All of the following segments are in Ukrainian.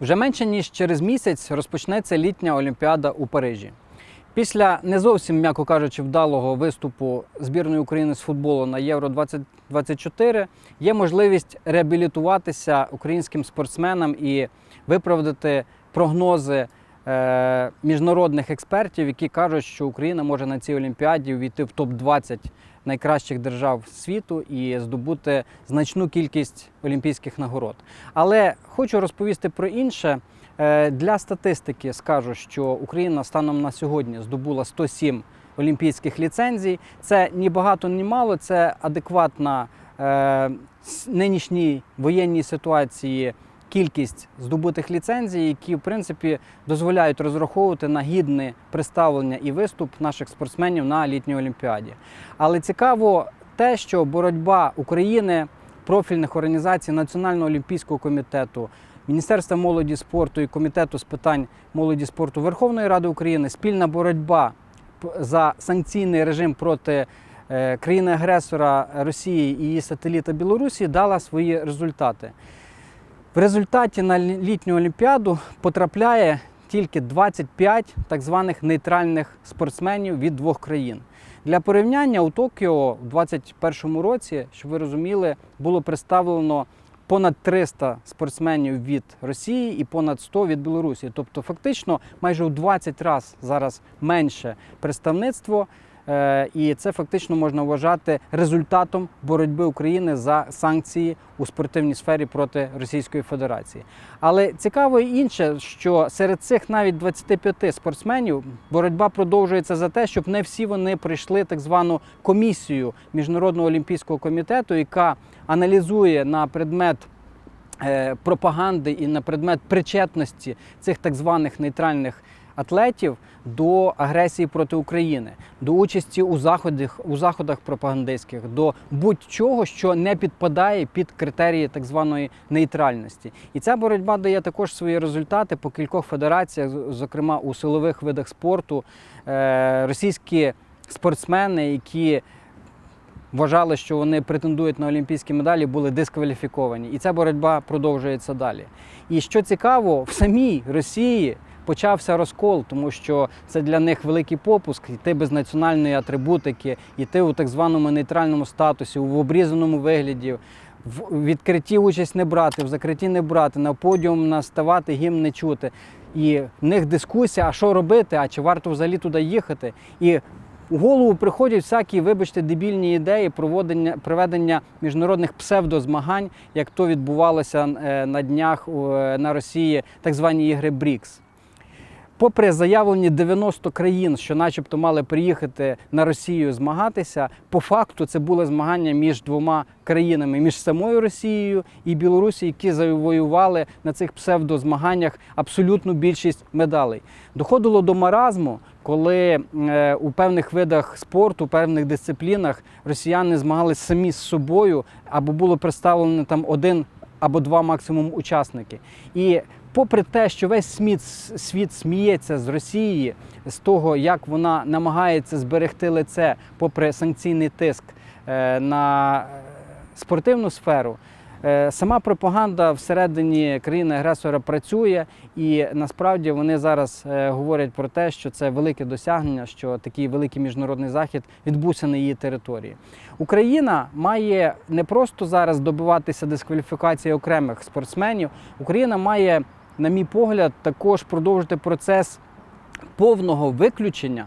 Вже менше ніж через місяць розпочнеться літня Олімпіада у Парижі. Після не зовсім, м'яко кажучи, вдалого виступу збірної України з футболу на Євро 2024 є можливість реабілітуватися українським спортсменам і виправдати прогнози міжнародних експертів, які кажуть, що Україна може на цій олімпіаді увійти в топ-20 найкращих держав світу і здобути значну кількість олімпійських нагород. Але хочу розповісти про інше. Е, Для статистики скажу, що Україна станом на сьогодні здобула 107 олімпійських ліцензій. Це ні багато, ні мало. Це адекватна е, нинішній воєнній ситуації кількість здобутих ліцензій, які в принципі дозволяють розраховувати на гідне представлення і виступ наших спортсменів на літній олімпіаді. Але цікаво те, що боротьба України, профільних організацій Національного олімпійського комітету. Міністерства молоді спорту і комітету з питань молоді спорту Верховної Ради України спільна боротьба за санкційний режим проти е, країни-агресора Росії і її сателіта Білорусі дала свої результати. В результаті на літню олімпіаду потрапляє тільки 25 так званих нейтральних спортсменів від двох країн. Для порівняння у Токіо в 2021 році, щоб ви розуміли, було представлено понад 300 спортсменів від Росії і понад 100 від Білорусі. Тобто, фактично, майже у 20 разів зараз менше представництво. Е, І це фактично можна вважати результатом боротьби України за санкції у спортивній сфері проти Російської Федерації. Але цікаво інше, що серед цих навіть 25 спортсменів боротьба продовжується за те, щоб не всі вони пройшли так звану комісію Міжнародного олімпійського комітету, яка аналізує на предмет е, пропаганди і на предмет причетності цих так званих нейтральних атлетів до агресії проти України, до участі у заходах, у заходах пропагандистських, до будь-чого, що не підпадає під критерії так званої нейтральності. І ця боротьба дає також свої результати по кількох федераціях, зокрема у силових видах спорту. Е, Російські спортсмени, які вважали, що вони претендують на олімпійські медалі, були дискваліфіковані. І ця боротьба продовжується далі. І що цікаво, в самій Росії почався розкол, тому що це для них великий попуск йти без національної атрибутики, йти у так званому нейтральному статусі, в обрізаному вигляді. В відкритті участь не брати, в закритті не брати, на подіум наставати, гімн не чути. І в них дискусія, а що робити, а чи варто взагалі туди їхати. І у голову приходять всякі, вибачте, дебільні ідеї проводення, проведення міжнародних псевдозмагань, як то відбувалося е, на днях е, на Росії, так звані ігри БРІКС. Попри заявлені 90 країн, що начебто мали приїхати на Росію змагатися, по факту це були змагання між двома країнами, між самою Росією і Білорусі, які завоювали на цих псевдозмаганнях абсолютну більшість медалей. Доходило до маразму, коли е, у певних видах спорту, у певних дисциплінах росіяни змагалися самі з собою, або було представлено там один або два максимум учасники. І попри те, що весь світ, світ сміється з Росії, з того, як вона намагається зберегти лице, попри санкційний тиск е, на е, спортивну сферу. е, Сама пропаганда всередині країни-агресора працює, і насправді вони зараз говорять про те, що це велике досягнення, що такий великий міжнародний захід відбувся на її території. Україна має не просто зараз добиватися дискваліфікації окремих спортсменів. Україна має, на мій погляд, також продовжити процес повного виключення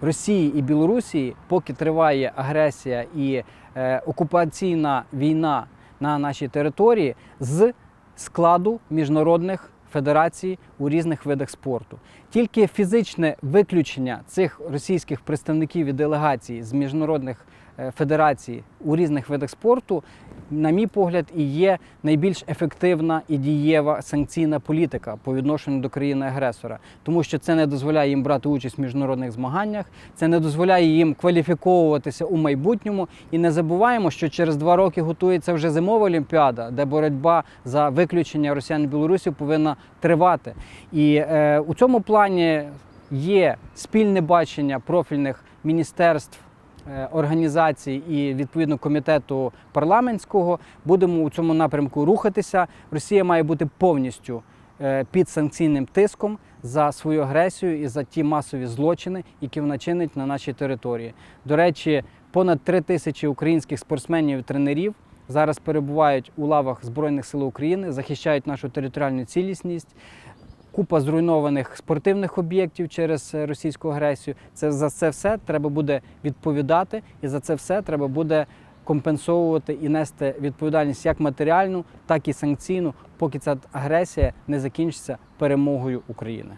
Росії і Білорусі, поки триває агресія і е, окупаційна війна на нашій території, з складу міжнародних федерацій у різних видах спорту. Тільки фізичне виключення цих російських представників і делегацій з міжнародних е, федерацій у різних видах спорту, на мій погляд, і є найбільш ефективна і дієва санкційна політика по відношенню до країни-агресора, тому що це не дозволяє їм брати участь в міжнародних змаганнях, це не дозволяє їм кваліфіковуватися у майбутньому. І не забуваємо, що через два роки готується вже зимова олімпіада, де боротьба за виключення росіян і білорусів повинна тривати. І е, у цьому плані є спільне бачення профільних міністерств. Е, Організацій і відповідно комітету парламентського будемо у цьому напрямку рухатися. Росія має бути повністю е, під санкційним тиском за свою агресію і за ті масові злочини, які вона чинить на нашій території. До речі, понад три тисячі українських спортсменів і тренерів зараз перебувають у лавах Збройних сил України, захищають нашу територіальну цілісність. Купа зруйнованих спортивних об'єктів через е, російську агресію. Це за це все треба буде відповідати, і за це все треба буде компенсовувати і нести відповідальність як матеріальну, так і санкційну, поки ця агресія не закінчиться перемогою України.